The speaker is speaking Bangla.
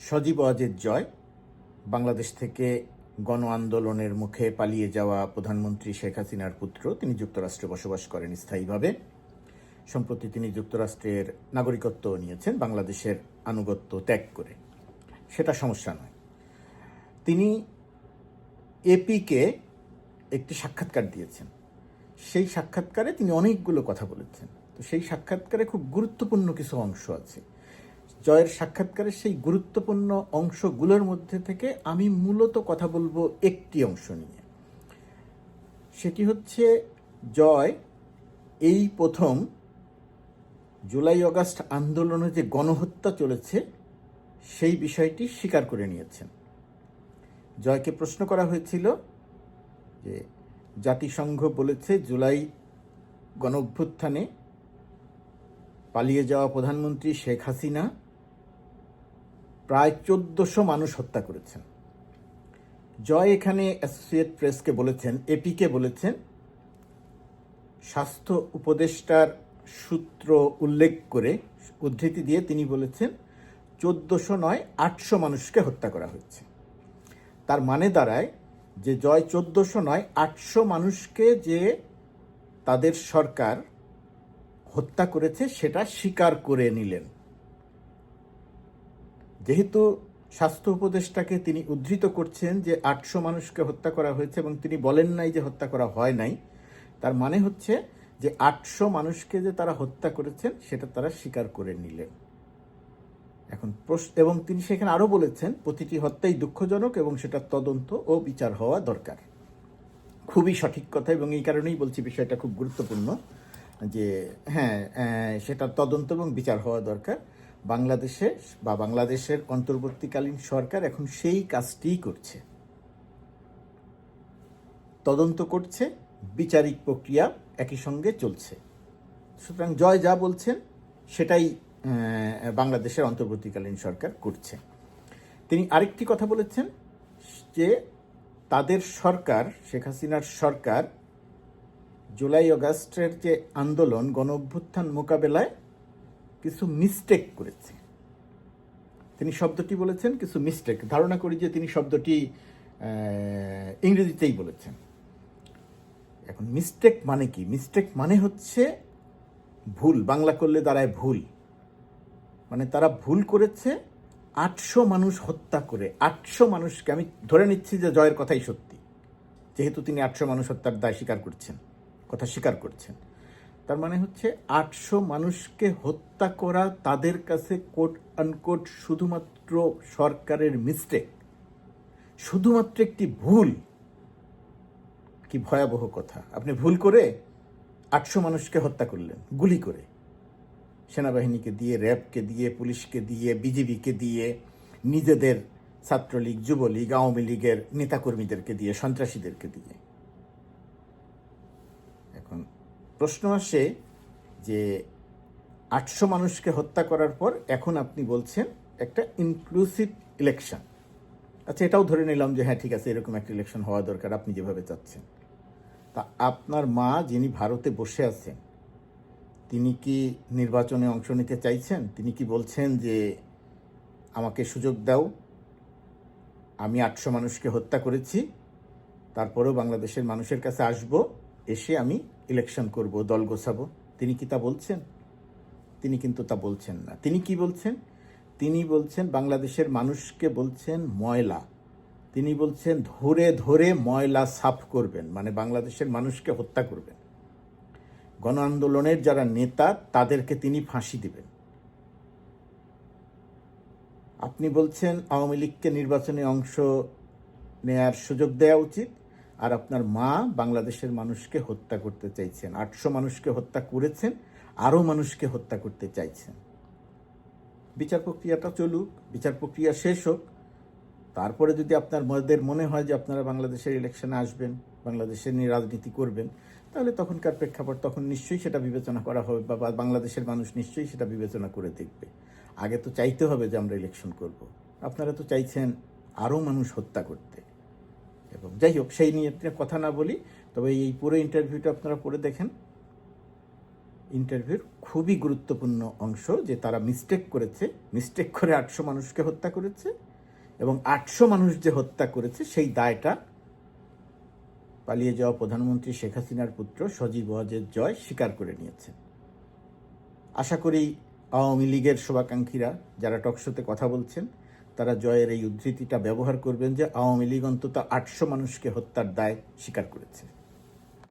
সজীব ওয়াজেদ জয়, বাংলাদেশ থেকে গণ আন্দোলনের মুখে পালিয়ে যাওয়া প্রধানমন্ত্রী শেখ হাসিনার পুত্র, তিনি যুক্তরাষ্ট্রে বসবাস করেন স্থায়ীভাবে। সম্প্রতি তিনি যুক্তরাষ্ট্রের নাগরিকত্ব নিয়েছেন, বাংলাদেশের আনুগত্য ত্যাগ করে। সেটা সমস্যা নয়। তিনি এপিকে একটি সাক্ষাৎকার দিয়েছেন। সেই সাক্ষাৎকারে তিনি অনেকগুলো কথা বলেছেন। তো সেই সাক্ষাৎকারে খুব গুরুত্বপূর্ণ কিছু অংশ আছে। জয়ের সাক্ষাৎকারের সেই গুরুত্বপূর্ণ অংশগুলোর মধ্যে থেকে আমি মূলত কথা বলব একটি অংশ নিয়ে। সেটি হচ্ছে জয় এই প্রথম জুলাই অগাস্ট আন্দোলনে যে গণহত্যা চলেছে, সেই বিষয়টি স্বীকার করে নিয়েছেন। জয়কে প্রশ্ন করা হয়েছিল যে জাতিসংঘ বলেছে জুলাই গণ পালিয়ে যাওয়া প্রধানমন্ত্রী শেখ হাসিনা প্রায় চোদ্দশো মানুষ হত্যা করেছেন। জয় এখানে অ্যাসোসিয়েট প্রেসকে বলেছেন, এপিকে বলেছেন। স্বাস্থ্য উপদেষ্টার সূত্র উল্লেখ করে, উদ্ধৃতি দিয়ে তিনি বলেছেন, চোদ্দশো নয়, আটশো মানুষকে হত্যা করা হয়েছে। তার মানে দাঁড়ায় যে জয় চোদ্দশো নয়, আটশো মানুষকে যে তাদের সরকার হত্যা করেছে, সেটা স্বীকার করে নিলেন। যেহেতু স্বাস্থ্য উপদেষ্টাকে তিনি উদ্ধৃত করছেন যে আটশো মানুষকে হত্যা করা হয়েছে এবং তিনি বলেন নাই যে হত্যা করা হয় নাই, তার মানে হচ্ছে যে আটশো মানুষকে যে তারা হত্যা করেছেন, সেটা তারা স্বীকার করে নিলেন। এখন প্রশ্ন এবং তিনি সেখানে আরও বলেছেন, প্রতিটি হত্যাই দুঃখজনক এবং সেটা তদন্ত ও বিচার হওয়া দরকার। খুবই সঠিক কথা এবং এই কারণেই বলছি বিষয়টা খুব গুরুত্বপূর্ণ যে হ্যাঁ সেটা তদন্ত এবং বিচার হওয়া দরকার। বাংলাদেশে বা বাংলাদেশের অন্তর্বর্তীকালীন সরকার এখন সেই কাজটিই করছে। তদন্ত করছে, বিচারিক প্রক্রিয়া একই সঙ্গে চলছে। সুতরাং জয় যা বলছেন, সেটাই বাংলাদেশের অন্তর্বর্তীকালীন সরকার করছে। তিনি আরেকটি কথা বলেছেন যে তাদের সরকার, শেখ হাসিনার সরকার, জুলাই অগাস্টের যে আন্দোলন গণ অভ্যুত্থান মোকাবেলায় কিছু মিস্টেক করেছে। তিনি শব্দটি বলেছেন, কিছু মিস্টেক ধারণা করি যে তিনি শব্দটি ইংরেজিতেই বলেছেন। এখন মিস্টেক মানে কি? মিস্টেক মানে হচ্ছে ভুল। বাংলা করলে দাঁড়ায় ভুল। মানে তারা ভুল করেছে, আটশো মানুষ হত্যা করে। আটশো মানুষকে আমি ধরে নিচ্ছি যে জয়ের কথাই সত্যি। যেহেতু তিনি আটশো মানুষ হত্যার দায় স্বীকার করছেন, কথা স্বীকার করছেন। তার মানে হচ্ছে আটশো মানুষকে হত্যা করা তাদের কাছে কোট আনকোট শুধুমাত্র সরকারের মিস্টেক শুধুমাত্র একটি ভুল। কি ভয়াবহ কথা। আপনি ভুল করে আটশো মানুষকে হত্যা করলেন, গুলি করে। সেনাবাহিনীকে দিয়ে, র্যাবকে দিয়ে, পুলিশকে দিয়ে বিজেপিকে দিয়ে, নিজেদের ছাত্রলীগ, যুবলীগ, আওয়ামী লীগের নেতাকর্মীদেরকে দিয়ে, সন্ত্রাসীদেরকে দিয়ে। এখন প্রশ্ন আসে যে আটশো মানুষকে হত্যা করার পর এখন আপনি বলছেন একটা ইনক্লুসিভ ইলেকশন আচ্ছা এটাও ধরে নিলাম যে হ্যাঁ ঠিক আছে, এরকম একটা ইলেকশন হওয়া দরকার, আপনি যেভাবে চাচ্ছেন। তা আপনার মা যিনি ভারতে বসে আছেন, তিনি কি নির্বাচনে অংশ নিতে চাইছেন? তিনি কি বলছেন যে আমাকে সুযোগ দাও, আমি আটশো মানুষকে হত্যা করেছি, তারপরেও বাংলাদেশের মানুষের কাছে আসব এসে আমি ইলেকশন করব, দল গোছাবো। তিনি কি তা বলছেন? তিনি কিন্তু তা বলছেন না। তিনি কি বলছেন? তিনি বলছেন, বাংলাদেশের মানুষকে বলছেন ময়লা। তিনি বলছেন, ধরে ধরে ময়লা সাফ করবেন মানে বাংলাদেশের মানুষকে হত্যা করবেন। গণ আন্দোলনের যারা নেতা, তাদেরকে তিনি ফাঁসি দিবেন। আপনি বলছেন, আওয়ামী লীগকে নির্বাচনে অংশ নেয়ার সুযোগ দেওয়া উচিত। আর আপনার মা বাংলাদেশের মানুষকে হত্যা করতে চাইছেন। আটশো মানুষকে হত্যা করেছেন, আরও মানুষকে হত্যা করতে চাইছেন। বিচার প্রক্রিয়াটা চলুক, বিচার প্রক্রিয়া শেষ হোক, তারপরে যদি আপনার মদের মনে হয় যে আপনারা বাংলাদেশের ইলেকশনে আসবেন, বাংলাদেশের নিয়ে রাজনীতি করবেন, তাহলে তখনকার প্রেক্ষাপট তখন নিশ্চয়ই সেটা বিবেচনা করা হবে বা বাংলাদেশের মানুষ নিশ্চয়ই সেটা বিবেচনা করে দেখবে। আগে তো চাইতে হবে যে আমরা ইলেকশন করব। আপনারা তো চাইছেন আরও মানুষ হত্যা করতে। এবং যাই হোক, সেই নিয়ে কথা না বলি, তবে এই পুরো ইন্টারভিউটা আপনারা পড়ে দেখেন। ইন্টারভিউর খুবই গুরুত্বপূর্ণ অংশ যে তারা মিস্টেক করেছে। মিস্টেক করে আটশো মানুষকে হত্যা করেছে এবং আটশো মানুষ যে হত্যা করেছে, সেই দায়টা পালিয়ে যাওয়া প্রধানমন্ত্রী শেখ হাসিনার পুত্র সজীব ওয়াজেদ জয় স্বীকার করে নিয়েছেন। আশা করি আওয়ামী লীগের শুভাকাঙ্ক্ষীরা যারা টকশোতে কথা বলছেন তারা জয়ের এই উদ্ধৃতিটা ব্যবহার করবেন যে আওয়ামী লীগ অন্তত আটশো মানুষকে হত্যার দায় স্বীকার করেছে।